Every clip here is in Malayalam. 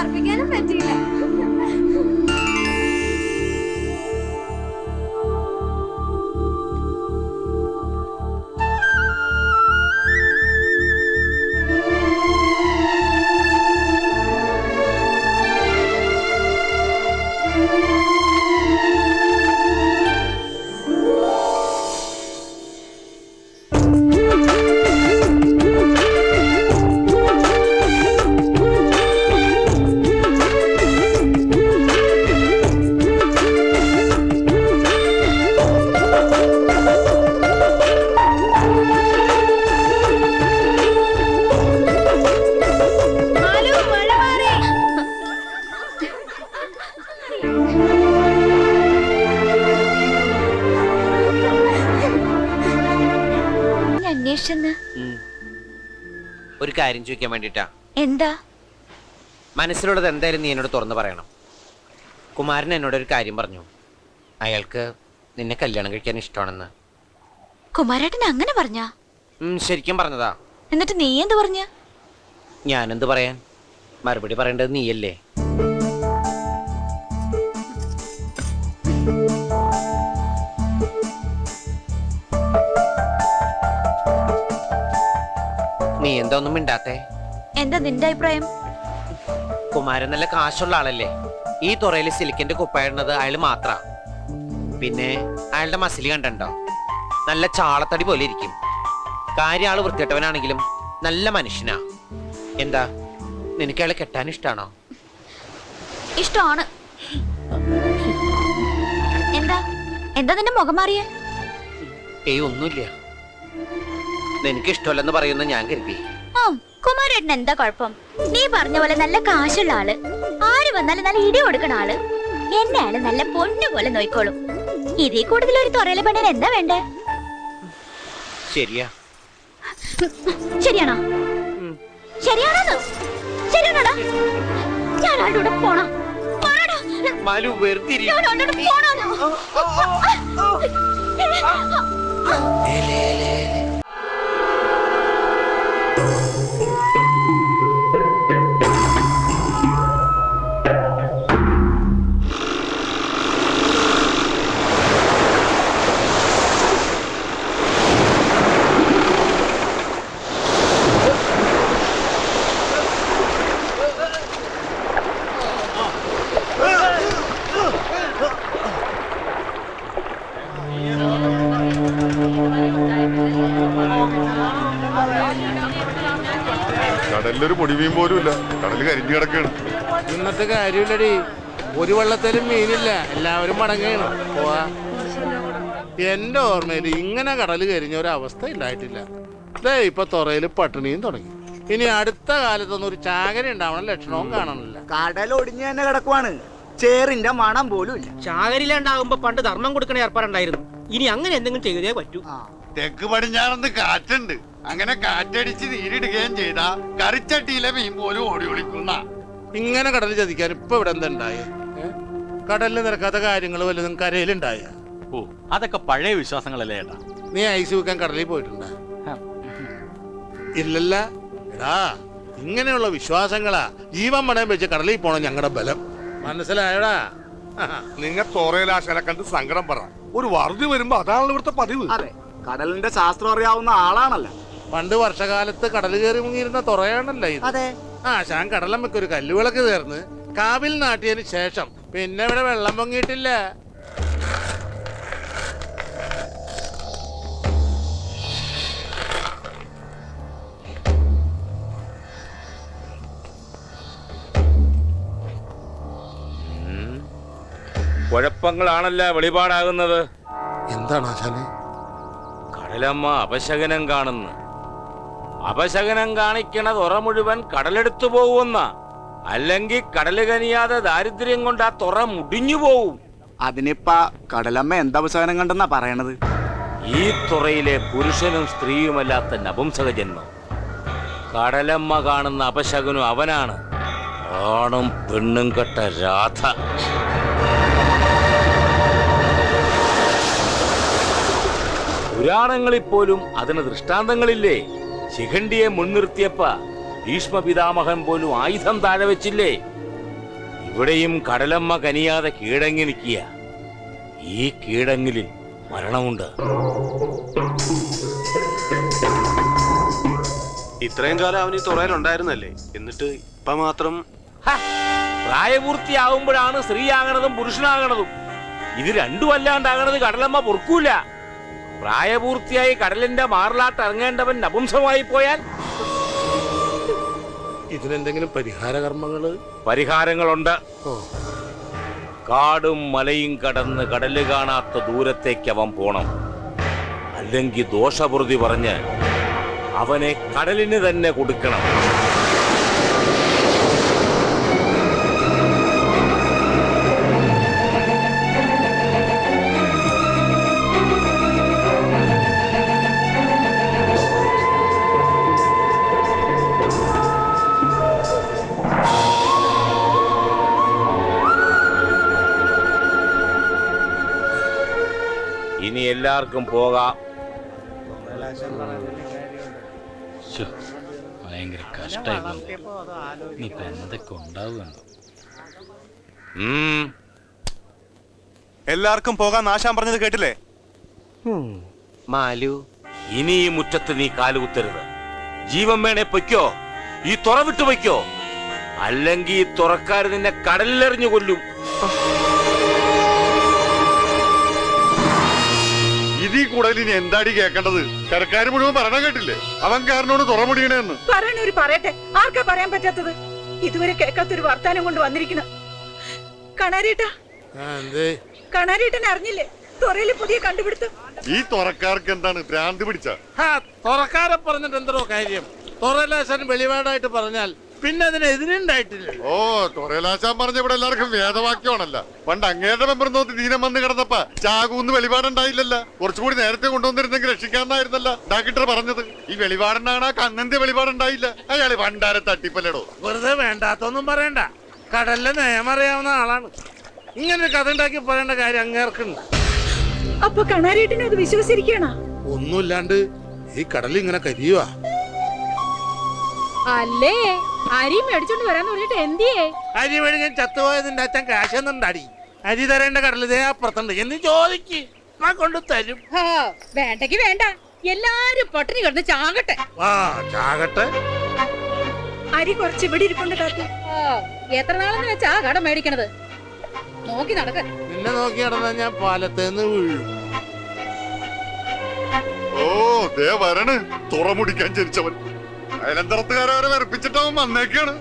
அர்ப்பிக்க അന്വേഷിച്ചെന്ന്? ഒരു കാര്യം ചോദിക്കാൻ വേണ്ടിട്ടാ. എന്താ? മനസ്സിലുള്ളത് എന്തായാലും നീ എന്നോട് തുറന്നു പറയണം. കുമാരൻ എന്നോട് ഒരു കാര്യം പറഞ്ഞു. അയാൾക്ക് നിന്നെ കല്യാണം കഴിക്കാൻ ഇഷ്ടമാണെന്ന്. കുമാരേട്ടൻ അങ്ങനെ പറഞ്ഞാ? ശരിക്കും പറഞ്ഞതാ. എന്നിട്ട് നീ എന്ത് പറഞ്ഞ? ഞാനെന്ത് പറയാൻ? മറുപടി പറയേണ്ടത് നീയല്ലേ? എന്താ ഒന്നും മിണ്ടാത്തെ? എന്താ നിന്റെ അഭിപ്രായം? കുമാരൻ നല്ല കാശുള്ള ആളല്ലേ. ഈ തുറയിൽ സിലിക്കിന്റെ കുപ്പായിടുന്നത് അയാൾ മാത്ര. പിന്നെ അയാളുടെ മസിലി കണ്ടോ നല്ല ചാളത്തടി പോലെ ഇരിക്കും. കാര്യം ആൾ വൃത്തിയിട്ടവനാണെങ്കിലും നല്ല മനുഷ്യനാ. എന്താ? നിനക്ക് അയാളെ കെട്ടാൻ ഇഷ്ടാണോ? ഇഷ്ടമാണ്. എന്താ? എന്താ നിന്റെ മുഖം മാറിയ? ഏയ് ഒന്നുമില്ല. നിനക്ക് ഇഷ്ടമല്ലെന്ന് പറയുന്ന ഞാൻ കരുതി. കുമാരേട്ടൻ എന്താ കുഴപ്പം? നീ പറഞ്ഞ പോലെ നല്ല കാശുള്ള ആൾ. ആര് വന്നാലും നല്ല ഇടി കൊടുക്കണ ആൾ. എന്നെ ആൾ നല്ല പൊന്നു പോലെ നോയിക്കോളും. ഇതിൽ കൂടുതൽ ഒരു തുറയിലെ പെണ്ണിന് എന്താ വേണ്ടേ? ശരിയാ. ശരിയാണോ? ശരിയാണോ ശരിയാണോടാ? ഞാൻ ആളുടെ കൂടെ പോണോ? പോണോടാ. മാലു വെറുതെ ഇരി. ഞാൻ ആളുടെ കൂടെ പോണോന്ന്. പൊടിമീൻ പോലും ഇല്ല കടൽ കരിഞ്ഞു കിടക്കാണ് ഇന്നത്തെ കാര്യമില്ലടി. ഒരു വെള്ളത്തിലും മീനില്ല. എല്ലാവരും മടങ്ങുകയാണ് പോവാ. എന്റെ ഓർമ്മയിൽ ഇങ്ങനെ കടൽ കരിഞ്ഞ ഒരു അവസ്ഥ ഉണ്ടായിട്ടില്ല ദേ ഇപ്പൊ തുറയിൽ പട്ടിണിയും തുടങ്ങി. ഇനി അടുത്ത കാലത്തൊന്നും ഒരു ചാകര ഉണ്ടാവണം ലക്ഷണവും കാണണില്ല കടൽ ഒടിഞ്ഞു തന്നെ കിടക്കുവാണ്. ചേറിന്റെ മണം പോലും ഇല്ല. ചാകരിലുണ്ടാകുമ്പോ പണ്ട് ധർമ്മം കൊടുക്കണ ഏർപ്പാടുണ്ടായിരുന്നു. ഇനി അങ്ങനെ എന്തെങ്കിലും ചെയ്തേ പറ്റൂ. തെക്ക് പടിഞ്ഞാറന്ന് കാറ്റുണ്ട്. അങ്ങനെ കാറ്റടിച്ച് നീരിടുകയും ചെയ്ത കറിച്ചട്ടിയിലെ മീൻ പോലും ഓടി ഒളിക്കുന്ന. ഇങ്ങനെ കടൽ ചതിക്കാൻ ഇപ്പൊ ഇവിടെ എന്താ കടലിൽ നിരക്കാത്ത കാര്യങ്ങൾ വല്ലതും കരയിലുണ്ടായ ഓ അതൊക്കെ പഴയ വിശ്വാസങ്ങളല്ലേ ഏട്ടാ? നീ ഐസ് വെക്കാൻ കടലിൽ പോയിട്ടുണ്ടാ? ഇല്ലല്ല. എടാ ഇങ്ങനെയുള്ള വിശ്വാസങ്ങളാ ജീവൻ മടയം വെച്ച് കടലിൽ പോണം ഞങ്ങളുടെ ബലം. മനസ്സിലായടാ? നിങ്ങൾ തോറയിലാശാനെ കണ്ട് സങ്കടം പറ. ഒരു വറുതി വരുമ്പോ അതാണല്ലോ ഇവിടുത്തെ പതിവ്. അതെ കടലിന്റെ ശാസ്ത്രം അറിയാവുന്ന ആളാണല്ലോ. പണ്ട് വർഷകാലത്ത് കടൽ കയറി മുങ്ങിയിരുന്ന തുറയാണല്ലോ ഇത്. അതെ. ആ ഷാൻ കടലമ്മക്ക് ഒരു കല്ലുവിളക്ക് ചേർന്ന് കാവിൽ നാട്ടിയതിന് ശേഷം പിന്നെ ഇവിടെ വെള്ളം പൊങ്ങിയിട്ടില്ല. കുഴപ്പങ്ങളാണല്ല വെളിപാടാകുന്നത്. എന്താണ് ആശാനെ? കടലമ്മ അപശകനം കാണുന്നു. അപശകനം കാണിക്കണ തുറ മുഴുവൻ കടലെടുത്തു പോകുന്ന അല്ലെങ്കിൽ കടൽ കനിയാതെ ദാരിദ്ര്യം കൊണ്ട് ആ തുറ മുടിഞ്ഞു പോവും. അതിനിപ്പ കടലമ്മ എന്താ കണ്ടെന്നാ പറയണത്? ഈ തുറയിലെ പുരുഷനും സ്ത്രീയുമല്ലാത്ത നപുംസക ജന്മം. കടലമ്മ കാണുന്ന അപശകനും അവനാണ്. ആണും പെണ്ണും കെട്ട രാധ. പുരാണങ്ങളിൽ പോലും അതിന് ദൃഷ്ടാന്തങ്ങളില്ലേ? ശിഖണ്ഡിയെ മുൻനിർത്തിയപ്പ ഭീഷ്മ പിതാമഹൻ പോലും ആയുധം താഴെ വെച്ചില്ലേ? ഇവിടെയും കടലമ്മ കനിയാതെ കീഴങ്ങി നിൽക്കുക ഈ കീഴങ്ങിലിൽ മരണമുണ്ട്. ഇത്രയും കാലം അവൻ ഈ തുറയിലുണ്ടായിരുന്നല്ലേ? എന്നിട്ട് ഇപ്പൊ മാത്രം? പ്രായപൂർത്തിയാകുമ്പോഴാണ് സ്ത്രീയാകണതും പുരുഷനാകണതും. ഇത് രണ്ടും അല്ലാണ്ടാകണത് കടലമ്മ പൊറുക്കൂല. പ്രായപൂർത്തിയായി കടലിന്റെ മാറിലാട്ട് ഇറങ്ങേണ്ടവൻ നപുംസമായി പോയാൽ ഇതിനെന്തെങ്കിലും പരിഹാര കർമ്മങ്ങൾ പരിഹാരങ്ങളുണ്ട് കാടും മലയും കടന്ന് കടൽ കാണാത്ത ദൂരത്തേക്ക് അവൻ പോണം. അല്ലെങ്കിൽ ദോഷപ്രതി പറഞ്ഞ് അവനെ കടലിന് തന്നെ കൊടുക്കണം. എല്ലാവർക്കും പോകാം. ഭയങ്കര എന്തൊക്കെ എല്ലാവർക്കും പോകാൻ നാശാൻ പറഞ്ഞത് കേട്ടില്ലേ? മാലു. ഇനി ഈ മുറ്റത്ത് നീ കാലുകുത്തരുത് ജീവൻ വേണേ പൊയ്ക്കോ. ഈ തുറ വിട്ടു പൊയ്ക്കോ. അല്ലെങ്കിൽ ഈ തുറക്കാർ നിന്നെ കടലിലെറിഞ്ഞു കൊല്ലും. ഇതീ കൂടുതൽ ഇനി എന്താടി കേക്കേണ്ടത്? കരക്കാര് മുഴുവൻ ഭരണം കേട്ടില്ലേ? അവൻ കാരനോട് തുറമുടിയണെന്ന്. പറയണൊരു പറയട്ടെ. ആർക്കാ പറയാൻ പറ്റാത്തത്? ഇതുവരെ കേൾക്കാത്തൊരു വർത്താനം കൊണ്ട് വന്നിരിക്കുന്നു. കണാരീട്ട. കണാരീട്ടനെ അറിഞ്ഞില്ലേ? തുറയിൽ പുതിയ കണ്ടുപിടുത്തം. ഈ തുറക്കാർക്ക് എന്താണ് ഭ്രാന്ത് പിടിച്ച? തുറക്കാരെ പറഞ്ഞിട്ട് എന്തോ കാര്യം? തുറലാശൻ വെളിപാടായിട്ട് പറഞ്ഞാൽ പിന്നെ അതിന് എതിരുണ്ടായിട്ടില്ല ഓ തുറയിലാശാൻ പറഞ്ഞ ഇവിടെ എല്ലാവർക്കും വേദവാക്യമാണല്ല. പണ്ട് അങ്ങേരുടെ മെമ്പർ നോക്കി ദീനം വന്ന് കിടന്നപ്പ ചാകൂന്ന് വെളിപാടുണ്ടായില്ലല്ല. കുറച്ചുകൂടി നേരത്തെ കൊണ്ടുവന്നിരുന്നെങ്കിൽ രക്ഷിക്കാന്നായിരുന്നല്ല ഡാക്ടർ പറഞ്ഞത്. ഈ വെളിപാടിനാണ് ആ കണ്ണന്റെ വെളിപാടുണ്ടായില്ല. അയാൾ പണ്ടാരെ തട്ടിപ്പല്ലടോ. വെറുതെ വേണ്ടാത്തൊന്നും പറയണ്ട. കടലിലെ നിയമം അറിയാവുന്ന ആളാണ്. ഇങ്ങനെ ഒരു കഥ ഉണ്ടാക്കി പറയേണ്ട കാര്യം അങ്ങേർക്കുണ്ട്. അപ്പൊ കണാരേട്ടിനെ അത് വിശ്വസിച്ചിരിക്കണ ഒന്നുമില്ലാണ്ട് ഈ കടലിങ്ങനെ ഇങ്ങനെ കരിയുവാ. അല്ലേ? അരി മേടിച്ചോണ്ട് വരാന്ന് പറഞ്ഞിട്ട് എന്തിയേ? അരി മേടിക്കാൻ ചത്തുപോയതിന്റെ അച്ഛൻ കാശ് കാശൊന്നുണ്ടാടി അരി തരേണ്ട കടലിതേ അപ്പുറത്തുണ്ട്. എന്ന് ചോദിക്ക്. ഞാൻ കൊണ്ട് തരും. വേണ്ടെങ്കി വേണ്ട. എല്ലാരും പട്ടിണി കിടന്ന് ചാകട്ടെ. ആ ചാകട്ടെ. അരി കുറച്ച് ഇവിടെ ഇരിപ്പുണ്ട് എത്ര നാളെന്ന് വെച്ചാ കട മേടിക്കണത്? നോക്കി നടക്ക. നിന്നെ നോക്കി നടന്നാൽ ഞാൻ പാലത്തേന്ന് വീഴും. ഓ ദേ വരണ്. തുറമുടിക്കാൻ ജനിച്ചവൻ. അയലന്തരത്തുകാരെ വരെ വന്നേക്കാണ്.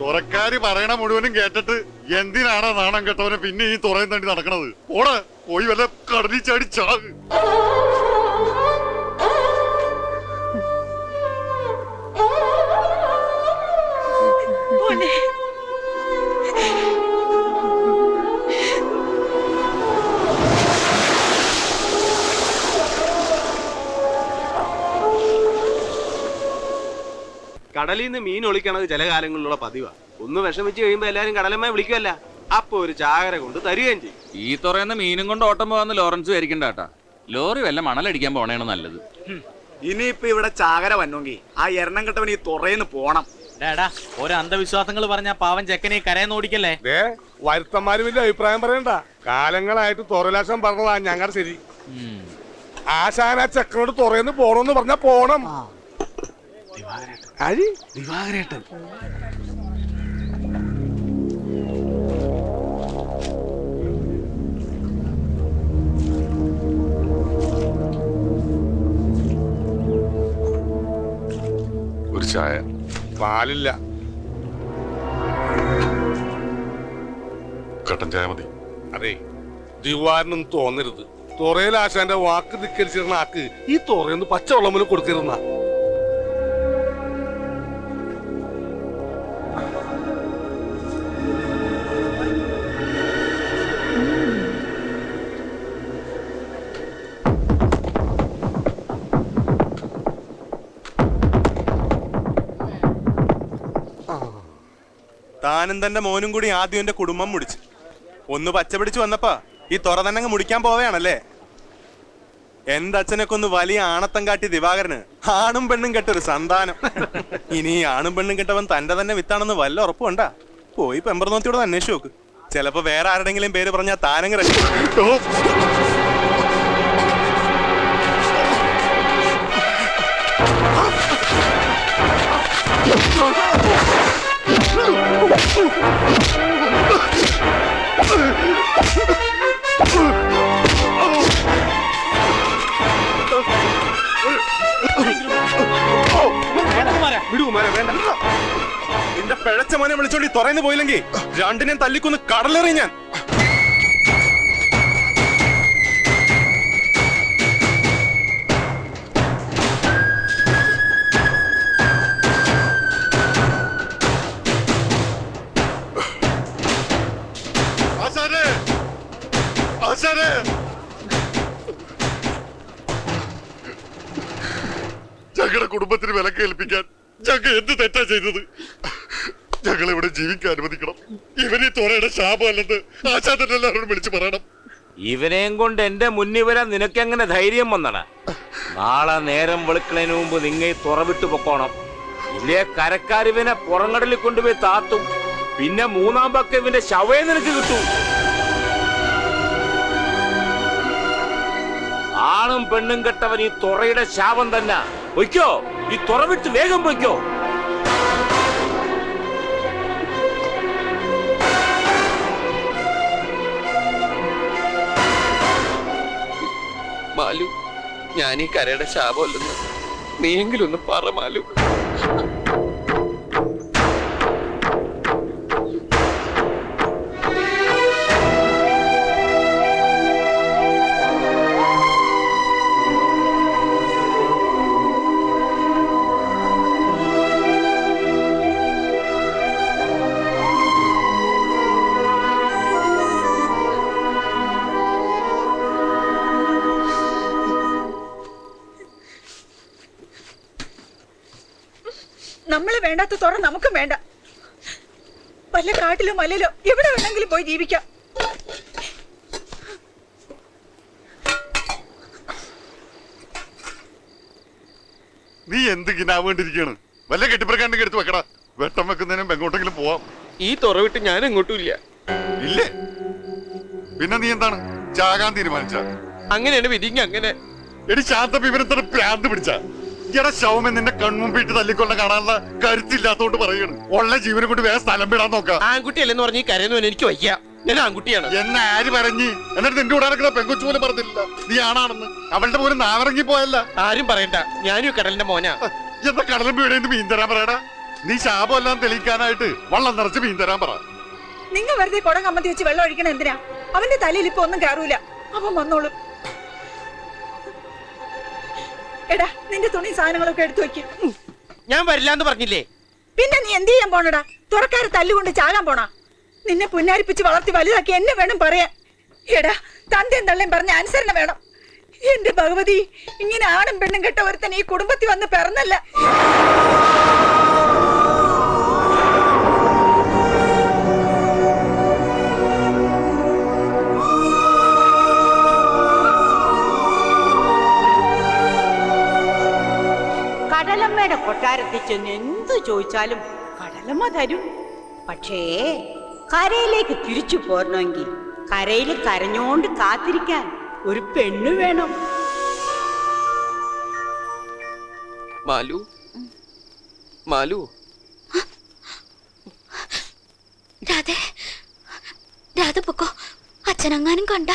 തുറക്കാര് പറയണ മുഴുവനും കേട്ടിട്ട് എന്തിനാണ് നാണം കെട്ടവനെ പിന്നെ ഈ തുറയും തണ്ടി നടക്കണത്? ഓടെ പോയി വല്ല കടലിൽ ചാടി ചാക് കടലിൽ നിന്ന് മീൻ ഒളിക്കണത് ചില കാലങ്ങളിലുള്ള പതിവാ. ഒന്ന് വിഷമിച്ച് കഴിയുമ്പോ എല്ലാരും കടലമ്മ വിളിക്കുമല്ല അപ്പൊ ഒരു ചാകര കൊണ്ട് തരികയും ചെയ്യും. ഈ തുറയുന്ന മീനും കൊണ്ട് ഓട്ടം പോകാന്ന് ലോറൻസ് വിചാരിക്കണ്ട കേട്ടാ. ലോറി വല്ല മണലടിക്കാൻ പോണേണ് നല്ലത്? ഇനിയിപ്പൊ ഇവിടെ ചാകര വന്നെങ്കിൽ ആ എണ്ണം കെട്ടവൻ ഈ തുറയിന്ന് പോണം. ഡാടാ ഓരോ അന്ധവിശ്വാസങ്ങൾ പറഞ്ഞ പാവൻ ചെക്കനെ കരയെന്ന് ഓടിക്കല്ലേ? വരുത്തന്മാര് വലിയ അഭിപ്രായം പറയണ്ട. കാലങ്ങളായിട്ട് തുറലാശം പറഞ്ഞതാ ഞങ്ങളുടെ ശരി. ആശാന ചെക്കനോട് തുറയെന്ന് പോണെന്ന് പറഞ്ഞാ പോണം. ഒരു ചായ. പാലില്ല. കട്ടൻ ചായ മതി. അതെ ദിവാരനും തോന്നരുത്. തുറയിൽ ആശാന്റെ വാക്ക് ധിക്കരിച്ചിരുന്ന ആക്ക് ഈ തുറയൊന്ന് പച്ചവെള്ളം പോലും താനും തന്റെ മോനും കൂടി ആദ്യം എന്റെ കുടുംബം മുടിച്ചു. ഒന്ന് പച്ച പിടിച്ചു വന്നപ്പാ ഈ തുറ തന്നെ അങ്ങ് മുടിക്കാൻ പോവുകയാണല്ലേ എന്റെ അച്ഛനൊക്കെ ഒന്ന് വലിയ ആണത്തം കാട്ടി ദിവാകരന് ആണും പെണ്ണും കെട്ടൊരു സന്താനം. ഇനി ഈ ആണും പെണ്ണും കെട്ടവൻ തന്റെ തന്നെ വിത്താണെന്ന് വല്ല ഉറപ്പുണ്ടാ പോയി പെമ്പർനോത്തിയോട് അന്വേഷിച്ച് നോക്ക്. ചിലപ്പോ വേറെ ആരുടെങ്കിലും പേര് പറഞ്ഞാൽ താനങ്ങ് രക്ഷ നിന്റെ പിഴച്ച മോനെ വിളിച്ചോണ്ടി തുറന്നു പോയില്ലെങ്കിൽ രണ്ടിനെയും തല്ലിക്കൊന്ന് കടലെറി ഞാൻ. വിലക്ക് ഞങ്ങൾ എന്ത് തെറ്റാ ചെയ്തത്? ഞങ്ങൾ ഇവിടെ ജീവിക്കാൻ അനുവദിക്കണം. ഇവനീ തോരയുടെ ശാപമല്ലെന്ന് ആശാന്റെ എല്ലാവരോടും വിളിച്ചു പറയണം. ഇവനെയും കൊണ്ട് എന്റെ മുന്നിൽ വരാൻ നിനക്കെങ്ങനെ ധൈര്യം വന്നടാ? നാളെ നേരം വെളുക്കണതിന് മുമ്പ് നിങ്ങ തുറവിട്ട് പൊക്കോണം. ഇല്ലേ കരക്കാരിവനെ പുറങ്ങടലിൽ കൊണ്ടുപോയി താത്തും പിന്നെ മൂന്നാം പക്ക ഇവന്റെ ശവയെ നിനക്ക് കിട്ടും. ആണും പെണ്ണും കെട്ടവൻ ഈ തുറയുടെ ശാപം തന്നെ. പൊയ്ക്കോ? ഈ തുറവിട്ട് വേഗം പൊയ്ക്കോ. മാലു ഞാൻ ഈ കരയുടെ ശാപമല്ലെന്ന് നീയെങ്കിലും ഒന്ന് പറ മാലു. നമ്മളെ വേണ്ടാത്ത തുറ നമുക്കും വേണ്ട. വല്ല കാട്ടിലോ മലയിലോ എവിടെ വേണമെങ്കിലും പോയി ജീവിക്കാം. നീ എന്ത് ആവേണ്ടിരിക്കാണ് വല്ല കെട്ടിപ്പറക്കാണ്ടെങ്കിൽ എടുത്ത് വെക്കടാ. വെട്ടം വെക്കുന്നതിനും എങ്ങോട്ടെങ്കിലും പോവാം. ഈ തുറ വിട്ട് ഞാൻ എങ്ങോട്ടും ഇല്ല. ഇല്ലേ? പിന്നെ നീ എന്താണ്? ചാകാൻ തീരുമാനിച്ച? അങ്ങനെയാണ് വിധിങ്ങ അങ്ങനെ. എടി ശാന്ത വിവരത്തിന് പ്രാന്ത് പിടിച്ച. എടാ ശവമൻ നിന്റെ കൺമുമ്പിട്ട് തല്ലിക്കൊള്ള കാണാനുള്ള കരുത്തില്ലാത്തോണ്ട് പറയാണ്. ഉള്ള ജീവനെ കൊണ്ട് വേറെ സ്ഥലം വിടാൻ നോക്കാം. ആൺകുട്ടിയല്ലെന്ന് പറഞ്ഞ് ഈ കരയൊന്നും എനിക്ക് വയ്യ. ഞാൻ ആൺകുട്ടിയാണ്. എന്നെ ആര് പറഞ്ഞ്? എന്നിട്ട് നിന്റെ കൂടെ നടക്കുന്ന പെങ്കൊച്ചു പോലും പറഞ്ഞില്ല നീ ആണാണെന്ന്. അവളുടെ പോലും നാവിറങ്ങി പോയല്ല. ആരും പറയണ്ട. ഞാനും ഈ കടലിന്റെ മോനാ. എന്താ കടലും വീടേന്ന് മീൻ തരാൻ പറയടാ. നീ ശാപമെല്ലാം തെളിയിക്കാനായിട്ട് വള്ളം നിറച്ച് മീൻ തരാൻ പറ. നിങ്ങൾ വെറുതെ കുടം കമ്മത്തി വെച്ച് വെള്ളം ഒഴിക്കണം എന്തിനാ? അവന്റെ തലയിൽ ഇപ്പൊ ഒന്നും കയറൂല. അവൻ വന്നോളും. എടാ നിന്റെ തുണി സാധനങ്ങളൊക്കെ എടുത്തു വെക്ക്. ഞാൻ വരില്ല എന്ന് പറഞ്ഞില്ലേ? പിന്നെ നീ എന്ത് ചെയ്യാൻ പോണടാ? തുറക്കാരെ തല്ലുകൊണ്ട് ചാകാൻ പോണാ? നിന്നെ പുന്നാരിപ്പിച്ച് വളർത്തി വലുതാക്കി എന്നെ വേണം പറയാൻ. എടാ തന്തയും തള്ളയും പറഞ്ഞ അനുസരണ വേണം. എന്റെ ഭഗവതി ഇങ്ങനെ ആണും പെണ്ണും കെട്ട ഒരുത്തൻ ഈ കുടുംബത്തിൽ വന്ന് പിറന്നല്ല. ചെന്ന് എന്തു ചോദിച്ചാലും കടലമ്മ തരും. പക്ഷേ കരയിലേക്ക് തിരിച്ചു പോരണമെങ്കിൽ കരയിൽ കരഞ്ഞോണ്ട് കാത്തിരിക്കാൻ ഒരു പെണ്ണ് വേണം. മാലു? മാലു? രാധേ രാധ പൊക്കോ. അച്ഛനെങ്ങാനും കണ്ട.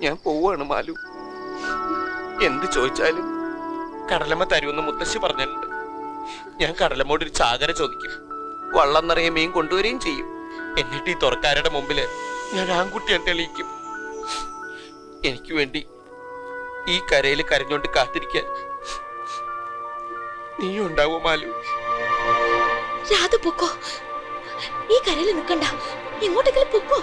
ഞാൻ പോവാണ് മാലു. എന്ത് ചോദിച്ചാലും കടലമ്മ തരുമെന്ന് മുത്തശ്ശി പറഞ്ഞിട്ടുണ്ട്. ഞാൻ കടലമോട് ഒരു ചാകര ചോദിക്കും. വള്ളം നിറയെ മീൻ കൊണ്ടുവരികയും ചെയ്യും. എന്നിട്ട് ഈ തുറക്കാരുടെ മുമ്പിൽ ഞാൻ ആൺകുട്ടിയെ തെളിയിക്കും. എനിക്ക് വേണ്ടി ഈ കരയിൽ കരഞ്ഞോണ്ട് കാത്തിരിക്കാൻ നീ ഉണ്ടാവോ മാലു? രാധ പൊക്കോ. ഈ കരയിൽ നിൽക്കണ്ട. ഇങ്ങോട്ടെങ്കിലും പൊക്കോ.